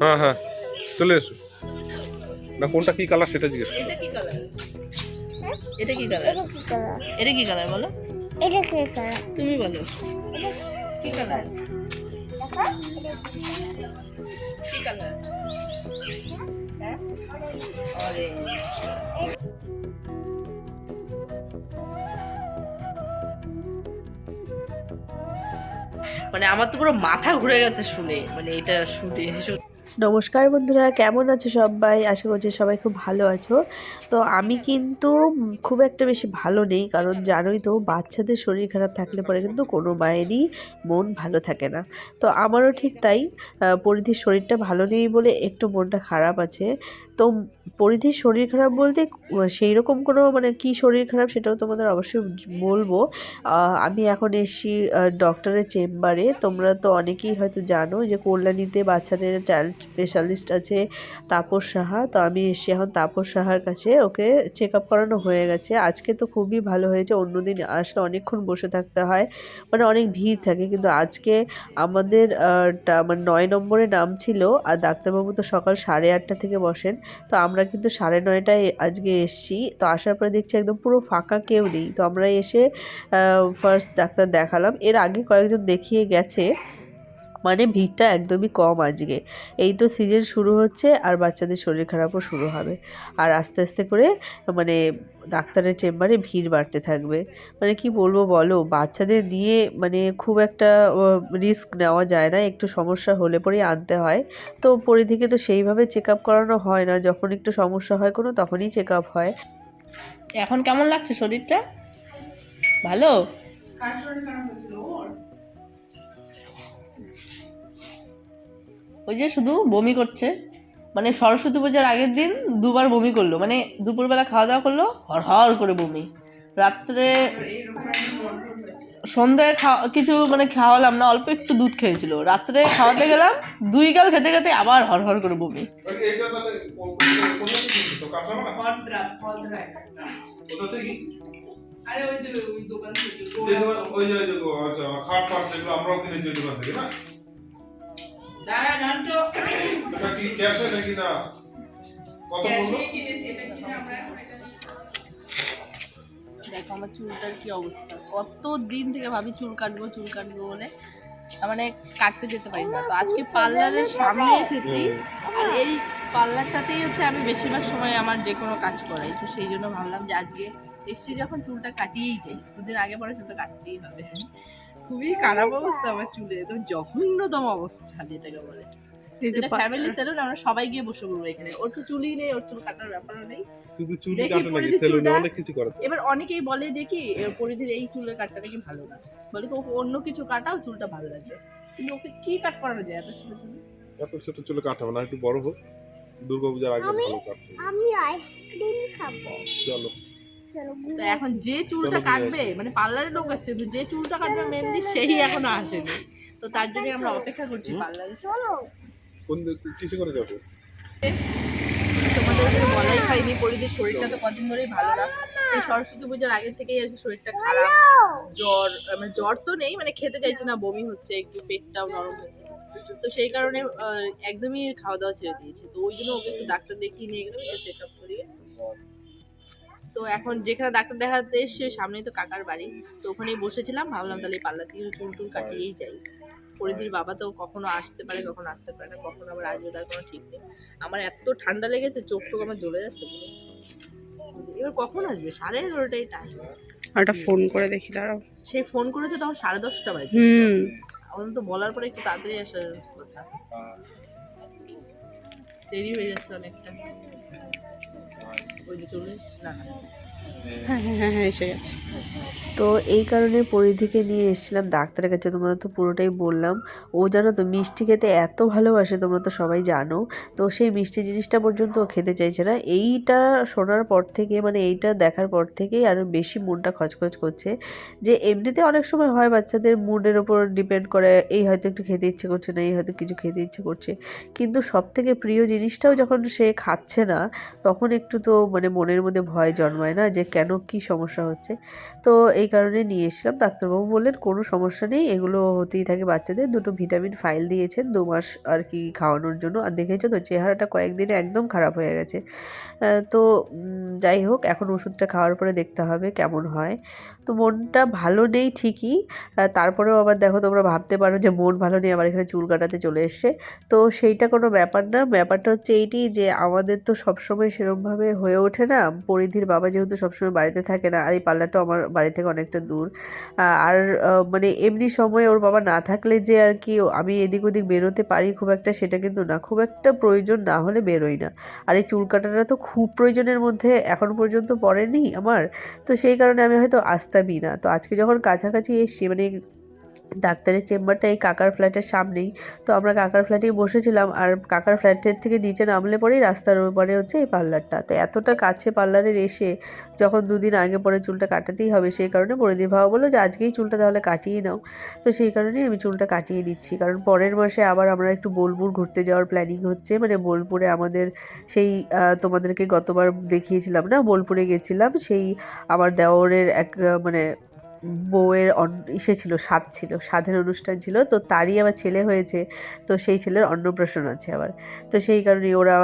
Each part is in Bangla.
হ্যাঁ হ্যাঁ। চলে এসো। না কোনটা কি কালার সেটা জিজ্ঞেস এটা কি কালার এটা কি কালার এটা কি কালার এটা কি কালার বলো? এটা কি কালার তুমি বলো। কি কালার কি কালার হ্যাঁ? অরেঞ্জ মানে আমার তো পুরো মাথা ঘুরে গেছে শুনে। মানে এটা শুনে নমস্কার বন্ধুরা, কেমন আছো সবাই? আশা করছি সবাই খুব ভালো আছো। তো আমি কিন্তু খুব একটা বেশি ভালো নেই, কারণ জানোই তো বাচ্চাদের শরীর খারাপ থাকলে পরে কিন্তু কোনো মায়েরই মন ভালো থাকে না। তো আমারও ঠিক তাই পরিধির শরীরটা ভালো নেই বলে একটু মনটা খারাপ আছে। তো পরিধির শরীর খারাপ বলতে সেই রকম কোনো মানে কি শরীর খারাপ সেটাও তোমাদের অবশ্যই বলব। আমি এখন এসছি ডক্টরের চেম্বারে তোমরা তো অনেকেই হয়তো জানো যে কল্যাণীতে বাচ্চাদের চাইল্ড স্পেশালিস্ট আছে তাপস সাহা। তো আমি এসছি এখন তাপস সাহার কাছে, ওকে চেক আপ করানো হয়ে গেছে। আজকে তো খুবই ভালো হয়েছে, অন্যদিন আসলে অনেকক্ষণ বসে থাকতে হয়। মানে অনেক ভিড় থাকে, কিন্তু আজকে আমাদের মানে নয় নম্বরে নাম ছিল, আর ডাক্তারবাবু তো সকাল সাড়ে আটটা থেকে বসেন। তো আমরা কিন্তু সাড়ে নয়টায় আজকে এসছি। তো আসার পরে দেখছি একদম পুরো ফাঁকা কেউ নেই। তো আমরা এসে ফার্স্ট ডাক্তার দেখালাম। এর আগে কয়েকজন দেখিয়ে গেছে। মানে ভিড়টা একদমই কম আজকে। এই তো সিজন শুরু হচ্ছে আর বাচ্চাদের শরীর খারাপও শুরু হবে। আর আস্তে আস্তে করে মানে ডাক্তারের চেম্বারে ভিড় বাড়তে থাকবে। মানে কি বলব বলো, বাচ্চাদের নিয়ে মানে খুব একটা রিস্ক নেওয়া যায় না। একটু সমস্যা হলে পরেই আনতে হয়। তো পরে থেকে তো সেইভাবে চেক আপ করানো হয় না। যখন একটু সমস্যা হয় কোনো, তখনই চেক আপ হয়। এখন কেমন লাগছে শরীরটা? ভালো? ওই যে শুধু বমি করছে। মানে সরস্বতী পূজার আগের দিন দুবার বমি করল। মানে দুপুরবেলা খাওয়া দাওয়া করল হর হর করে বমি। রাত্রে সন্ধ্যায় খাওয়া কিছু মানে খাওয়ালাম না অল্প একটু দুধ খেয়েছিল। রাত্রে খাওয়াতে গেলাম দুই গাল খেতে খেতে আবার হর হর করে বমি। আচ্ছা, ওই দোকান থেকে না? এটা কি ক্যাশে নাকি না? কত বলল? দেখো আমার চুলটার কি অবস্থা। কত দিন থেকে ভাবি চুল কাটবো চুল কাটবো বলে। মানে কাটতে যেতে পারি না। তো আজকে পার্লারের সামনে এসেছি। আর এই পার্লারটাতেই হচ্ছে আমি বেশিরভাগ সময় আমার যে কোনো কাজ করাই। তো সেই জন্য ভাবলাম যে আজকে এসছি যখন চুলটা কাটিয়েই যাই দুদিন আগে পরে চুলটা কাটতেই হবে। খুবই খারাপ অবস্থা আমার চুলে একদম জঘন্যতম অবস্থা যেটাকে বলে। ফ্যামিলি সেলুন আমরা সবাই গিয়ে বসে পড়ব এখানে। ওর তো চুলই নেই ওর চুল কাটার ব্যাপারও নেই। শুধু চুলই দেখি নাকি? সেলুনে অনেক কিছু করে। এবার অনেকেই বলে যে কি পরিধির এই চুলের কাটটা নাকি ভালো না। বলে ওকে অন্য কিছু কাটাও চুলটা ভালো লাগবে। কিন্তু ওকে কি কাট করানো যায় এত ছোট ছোট এত ছোট চুলে কাটাবো না একটু বড় হোক। দুর্গাপূজার আগে ভালো কাটবে। আমি আইসক্রিম খাব। চলো। তো এখন যে চুলটা কাটবে মানে পার্লারে লোক আসছে কিন্তু যে চুলটা কাটবে মেনলি সেই এখনও আসেনি। তো তার জন্য আমরা অপেক্ষা করছি পার্লারে। চলো। কোন কিসে করে যাব? তোমাদের বলাই হয়নি পরিধির শরীরটা তো কদিন ধরেই ভালো না। এই সরস্বতী পুজোর আগের থেকেই আর কি শরীরটা খারাপ। জ্বর মানে জ্বর তো নেই মানে খেতে চাইছে না বমি হচ্ছে একটু পেটটাও নরম হয়েছে। তো সেই কারণে একদমই খাওয়া দাওয়া ছেড়ে দিয়েছে। তো ওই জন্য ওকে একটু ডাক্তার দেখিয়ে নিয়ে গেলাম চেক আপ করিয়ে। তো এখন যেখানে ডাক্তার দেখাতে এসছে সামনেই তো কাকার বাড়ি। তো ওখানেই বসেছিলাম ভাবলাম তাহলে পাল্লা থেকে চুল টুল কাটিয়েই যাই। পরিধির বাবা তো কখনো আসতে পারে কখনো আসতে পারে না কখনো আবার আসবে তার কোনো ঠিক নেই। আমার এত ঠান্ডা লেগেছে চোখ টোক আমার জ্বলে যাচ্ছে এবার কখন আসবে? সাড়ে এগারোটাই টাইম একটা ফোন করে দেখি দাঁড়াও। সেই ফোন করেছে তখন সাড়ে দশটা বাজে। হুম। আমাদের তো বলার পরে একটু তাড়াতাড়ি আসার কথা। দেরি হয়ে যাচ্ছে অনেকটা। ওই যে চল্লিশ? না না। হ্যাঁ হ্যাঁ হ্যাঁ হ্যাঁ এসে গেছে। তো এই কারণে পরিধিকে নিয়ে এসেছিলাম ডাক্তারের কাছে। তোমাদের তো পুরোটাই বললাম। ও জানো তো, মিষ্টি খেতে এত ভালোবাসে, তোমরা তো সবাই জানো। তো সেই মিষ্টি জিনিসটা পর্যন্ত ও খেতে চাইছে না। এইটা শোনার পর থেকে মানে এইটা দেখার পর থেকেই আরও বেশি মনটা খচখচ করছে যে এমনিতে অনেক সময় হয় বাচ্চাদের মুডের ওপর ডিপেন্ড করে, এই হয়তো একটু খেতে ইচ্ছে করছে না, এই হয়তো কিছু খেতে ইচ্ছে করছে। কিন্তু সব থেকে প্রিয় জিনিসটাও যখন সে খাচ্ছে না, তখন একটু তো মানে মনের মধ্যে ভয় জন্মায় না? যে কেন কি সমস্যা হচ্ছে। তো এই কারণে নিয়ে এসেছিলাম। ডাক্তারবাবু বললেন, কোনো সমস্যা নেই, এগুলো হতেই থাকে বাচ্চাদের। দুটো ভিটামিন ফাইল দিয়েছেন, দু মাস আর কি খাওয়ানোর জন্য। আর দেখেছ তো, চেহারাটা কয়েকদিনে একদম খারাপ হয়ে গেছে। তো যাই হোক, এখন ওষুধটা খাওয়ার পরে দেখতে হবে কেমন হয়। তো মনটা ভালো নেই ঠিকই। তারপরেও আবার দেখো, তোমরা ভাবতে পারো যে মন ভালো নেই, আবার এখানে চুল কাটাতে চলে এসছে। তো সেইটা কোনো ব্যাপার না। ব্যাপারটা হচ্ছে এইটি যে, আমাদের তো সবসময় সেরমভাবে হয়ে ওঠে না। পরিধির বাবা যেহেতু সবসময় বাড়িতে থাকে না। আর এই পার্লারটা আমার বাড়ি থেকে অনেকটা দূর। আর মানে এমনি সময় ওর বাবা না থাকলে যে আর কি আমি এদিক ওদিক বেরোতে পারি খুব একটা সেটা কিন্তু না। খুব একটা প্রয়োজন না হলে বেরোই না। আর এই চুল কাটাটা তো খুব প্রয়োজনের মধ্যে এখন পর্যন্ত পড়েনি আমার। তো সেই কারণে আমি হয়তো আসতামই না। তো আজকে যখন কাছাকাছি এসছি মানে ডাক্তারের চেম্বারটা এই কাকার ফ্ল্যাটের সামনেই। তো আমরা কাকার ফ্ল্যাটেই বসেছিলাম আর কাকার ফ্ল্যাটের থেকে নিচে নামলে পরেই রাস্তার ওপারে হচ্ছে এই পার্লারটা। তো এতটা কাছে পার্লারের এসে যখন দুদিন আগে পরে চুলটা কাটাতেই হবে সেই কারণে পরিদীপ ভাবা বলল যে, আজকেই চুলটা তাহলে কাটিয়ে নাও। তো সেই কারণেই আমি চুলটা কাটিয়ে নিচ্ছি। কারণ পরের মাসে আবার আমরা একটু বোলপুর ঘুরতে যাওয়ার প্ল্যানিং হচ্ছে। মানে বোলপুরে আমাদের সেই তোমাদেরকে গতবার দেখিয়েছিলাম না? বোলপুরে গেছিলাম। সেই আমার দেওরের এক মানে বউয়ের ইসে ছিল স্বাদ ছিল স্বাদের অনুষ্ঠান ছিল, তো তারই আবার ছেলে হয়েছে, তো সেই ছেলের অন্নপ্রাশন আছে আবার। তো সেই কারণে ওরা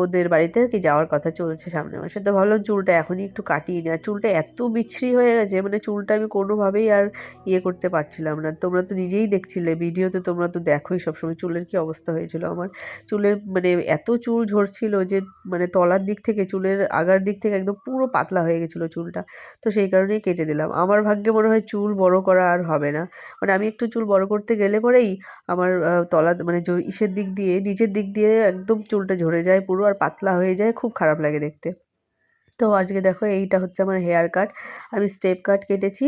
ওদের বাড়িতে আর কি যাওয়ার কথা চলছে সামনে মাসে। তো ভাবলাম চুলটা এখনই একটু কাটিয়ে নেওয়া চুলটা এত বিচ্ছিরি হয়ে গেছে মানে চুলটা আমি কোনোভাবেই আর ইয়ে করতে পারছিলাম না। তোমরা তো নিজেই দেখছিলে ভিডিওতে, তোমরা তো দেখোই সবসময় চুলের কি অবস্থা হয়েছিল আমার। চুলের মানে এত চুল ঝরছিল যে মানে তলার দিক থেকে, চুলের আগার দিক থেকে একদম পুরো পাতলা হয়ে গেছিল চুলটা। তো সেই কারণেই কেটে দিলাম। আমার ভাগ্যে মনে হয় চুল বড় করা আর হবে না। মানে আমি একটু চুল বড় করতে গেলে পরেই আমার তলা মানে ইসের দিক দিয়ে, নিচের দিক দিয়ে একদম চুলটা ঝরে যায় পুরো আর পাতলা হয়ে যায়, খুব খারাপ লাগে দেখতে। তো আজকে দেখো এইটা হচ্ছে আমার হেয়ার কাট আমি স্টেপ কাট কেটেছি।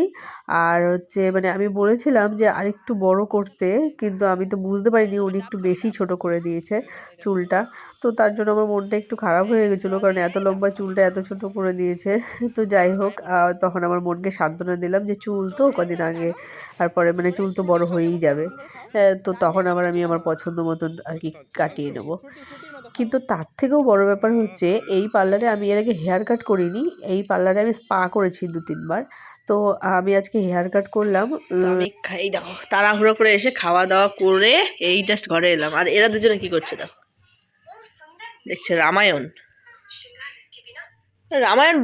আর হচ্ছে মানে আমি বলেছিলাম যে আরেকটু বড় করতে, কিন্তু আমি তো বুঝতে পারিনি উনি একটু বেশি ছোট করে দিয়েছে চুলটা। তো তার জন্য আমার মনটা একটু খারাপ হয়ে গেছিল, কারণ এত লম্বা চুলটা এত ছোট করে দিয়েছে। তো যাই হোক তখন আমার মনকে সান্ত্বনা দিলাম যে চুল তো কদিন আগে, তারপরে মানে চুল তো বড় হয়েই যাবে। তো তখন আবার আমি আমার পছন্দ মতন আর কি কাটিয়ে নেব। কিন্তু তার থেকেও বড় ব্যাপার হচ্ছে এই পার্লারে আমি এর আগে হেয়ার কাট করিনি। এই পার্লারে আমি স্পা করেছি দু তিনবার তো আমি আজকে হেয়ার কাট করলাম। খাই দেখো তাড়াহুড়ো করে এসে খাওয়া দাওয়া করে এই জাস্ট ঘরে এলাম। আর এরা দুজনে কি করছে দেখো দেখছে রামায়ণ। রামায়ণ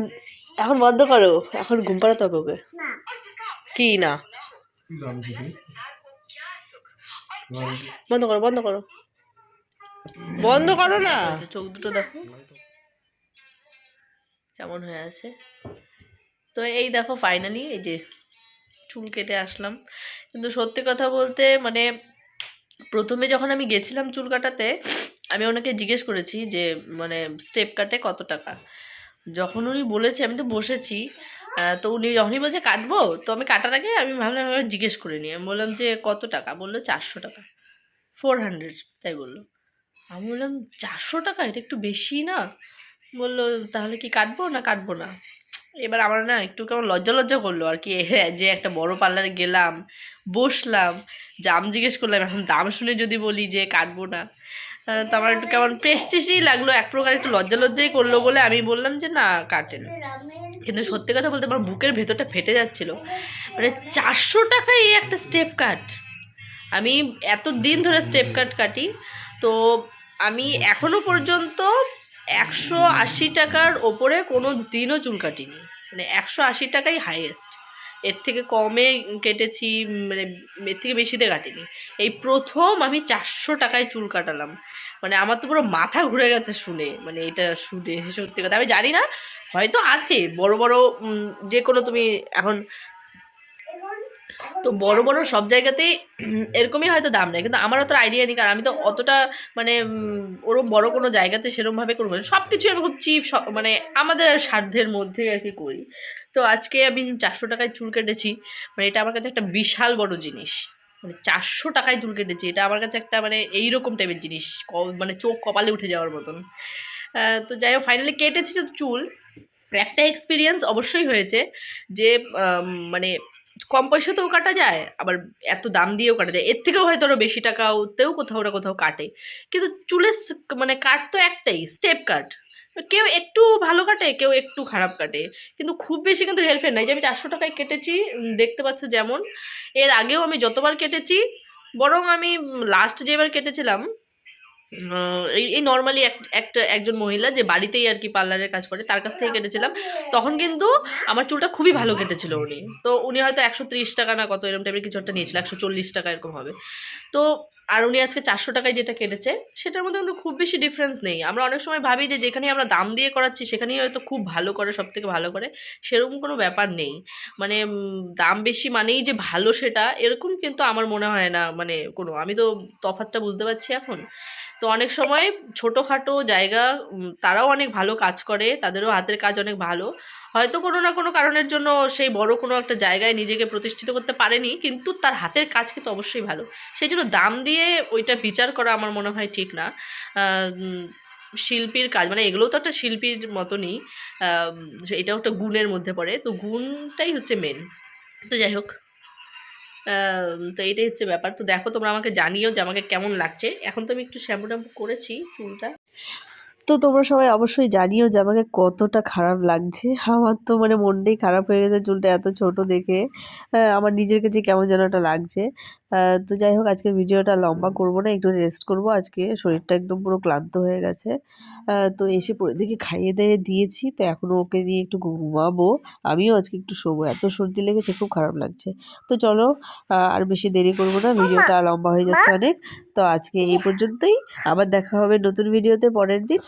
এখন বন্ধ করো। এখন ঘুম পাড়াতে হবে ওকে। কি না? বন্ধ করো বন্ধ করো। বন্ধ করো না। চোখ দুটো দেখো। কেমন হয়ে আছে? তো এই দেখো ফাইনালি এই যে চুল কেটে আসলাম। কিন্তু সত্যি কথা বলতে মানে প্রথমে যখন আমি গেছিলাম চুল কাটাতে, আমি ওনাকে জিজ্ঞেস করেছি যে মানে স্টেপ কাটে কত টাকা? যখন উনি বলেছে, আমি তো বসেছি। তো উনি যখনই বলছে, কাটবো? তো আমি কাটার আগে আমি ভাবলাম জিজ্ঞেস করে নিই। আমি বললাম যে, কত টাকা? বলল, চারশো টাকা। ফোর হান্ড্রেড তাই বলল। আমি বললাম, চারশো টাকা? এটা একটু বেশি না? বলল, তাহলে কি কাটবো না কাটবো না? এবার আমার না একটু কেমন লজ্জা লজ্জা করল আর কি। হ্যাঁ যে একটা বড় পার্লারে গেলাম, বসলাম দাম জিজ্ঞেস করলাম, এখন দাম শুনে যদি বলি যে কাটবো না? তো আমার একটু কেমন প্রেস্টিসই লাগল, এক প্রকার একটু লজ্জা লজ্জাই করল বলে আমি বললাম যে, না কাটেন কিন্তু সত্যি কথা বলতে আমার বুকের ভেতরটা ফেটে যাচ্ছিল। মানে চারশো টাকায় এই একটা স্টেপ কাট আমি এত দিন ধরে স্টেপ কাট কাটি, তো আমি এখনও পর্যন্ত একশো আশি টাকার ওপরে কোনো দিনও চুল কাটিনি। মানে একশো আশি টাকাই হাইয়েস্ট এর থেকে কমে কেটেছি মানে এর থেকে বেশিতে কাটিনি। এই প্রথম আমি চারশো টাকায় চুল কাটালাম। মানে আমার তো পুরো মাথা ঘুরে গেছে শুনে। মানে এটা শুনে সত্যি কথা। আমি জানি না হয়তো আছে। বড় বড় যে কোনো তুমি এখন তো বড় বড় সব জায়গাতেই এরকমই হয়তো দাম নেই। কিন্তু আমার অত আইডিয়া নেই, কারণ আমি তো অতটা মানে ওরম বড় কোনো জায়গাতে সেরমভাবে করব সব কিছু আমি খুব চিপ মানে আমাদের সাধ্যের মধ্যে আর কি করি। তো আজকে আমি চারশো টাকায় চুল কেটেছি মানে এটা আমার কাছে একটা বিশাল বড় জিনিস। মানে চারশো টাকায় চুল কেটেছি, এটা আমার কাছে একটা মানে এইরকম টাইপের জিনিস মানে চোখ কপালে উঠে যাওয়ার মতন। তো যাই হোক ফাইনালি কেটেছি চুল। একটা এক্সপিরিয়েন্স অবশ্যই হয়েছে যে মানে কম পয়সাতেও কাটা যায়, আবার এত দাম দিয়েও কাটা যায়। এর থেকেও হয়তো আরও বেশি টাকাতেও কোথাও না কোথাও কাটে। কিন্তু চুলের মানে কাট তো একটাই, স্টেপ কাট কেউ একটু ভালো কাটে, কেউ একটু খারাপ কাটে। কিন্তু খুব বেশি কিন্তু হেরফের নাই। যে আমি চারশো টাকায় কেটেছি দেখতে পাচ্ছ যেমন। এর আগেও আমি যতবার কেটেছি, বরং আমি লাস্ট যেবার কেটেছিলাম এই নর্মালি একটা, একজন মহিলা যে বাড়িতেই আর কি পার্লারের কাজ করে, তার কাছ থেকে কেটেছিলাম। তখন কিন্তু আমার চুলটা খুবই ভালো কেটেছিল উনি। তো উনি হয়তো একশো ত্রিশ টাকা না কত এরকম টাইপের কিছু একটা নিয়েছিল, একশো চল্লিশ টাকা এরকম হবে। তো, আর উনি আজকে চারশো টাকায় যেটা কেটেছে, সেটার মধ্যে কিন্তু খুব বেশি ডিফারেন্স নেই। আমরা অনেক সময় ভাবি যে যেখানে আমরা দাম দিয়ে করাচ্ছি, সেখানেই হয়তো খুব ভালো করে সব থেকে ভালো করে, সেরকম কোনো ব্যাপার নেই। মানে দাম বেশি মানেই যে ভালো সেটা, এরকম কিন্তু আমার মনে হয় না মানে কোনো। আমি তো তফাৎটা বুঝতে পারছি এখন। তো অনেক সময় ছোটোখাটো জায়গা তারাও অনেক ভালো কাজ করে, তাদেরও হাতের কাজ অনেক ভালো। হয়তো কোনো না কোনো কারণের জন্য সেই বড় কোনো একটা জায়গায় নিজেকে প্রতিষ্ঠিত করতে পারেনি, কিন্তু তার হাতের কাজ কিন্তু অবশ্যই ভালো। সেই জন্য দাম দিয়ে ওইটা বিচার করা আমার মনে হয় ঠিক না। শিল্পীর কাজ মানে এগুলোও তো একটা শিল্পীর মতনই এটাও একটা গুণের মধ্যে পড়ে। তো গুণটাই হচ্ছে মেন তো যাই হোক। তো এটাই হচ্ছে ব্যাপার। তো দেখো তোমরা আমাকে জানিও যে আমাকে কেমন লাগছে। এখন তো আমি একটু শ্যাম্পু ট্যাম্পু করেছি চুলটা। তো তোমরা সবাই অবশ্যই জানিও যে আমাকে কতটা খারাপ লাগছে। আমার তো মানে মনটাই খারাপ হয়ে গেছে চুলটা এত ছোট দেখে। আমার নিজের কাছে কেমন যেন একটা লাগছে। তো যাই হোক আজকের ভিডিওটা লম্বা করব না একটু রেস্ট করব। আজকে শরীরটা একদম পুরো ক্লান্ত হয়ে গেছে। তো এসে পরে দেখি খাইয়ে দাইয়ে দিয়েছি তো এখনও ওকে নিয়ে একটু ঘুমাবো। আমিও আজকে একটু শোবো এত সর্দি লেগেছে খুব খারাপ লাগছে। তো চলো আর বেশি দেরি করব না ভিডিওটা লম্বা হয়ে যাচ্ছে অনেক। তো আজকে এই পর্যন্তই আবার দেখা হবে নতুন ভিডিওতে পরের দিন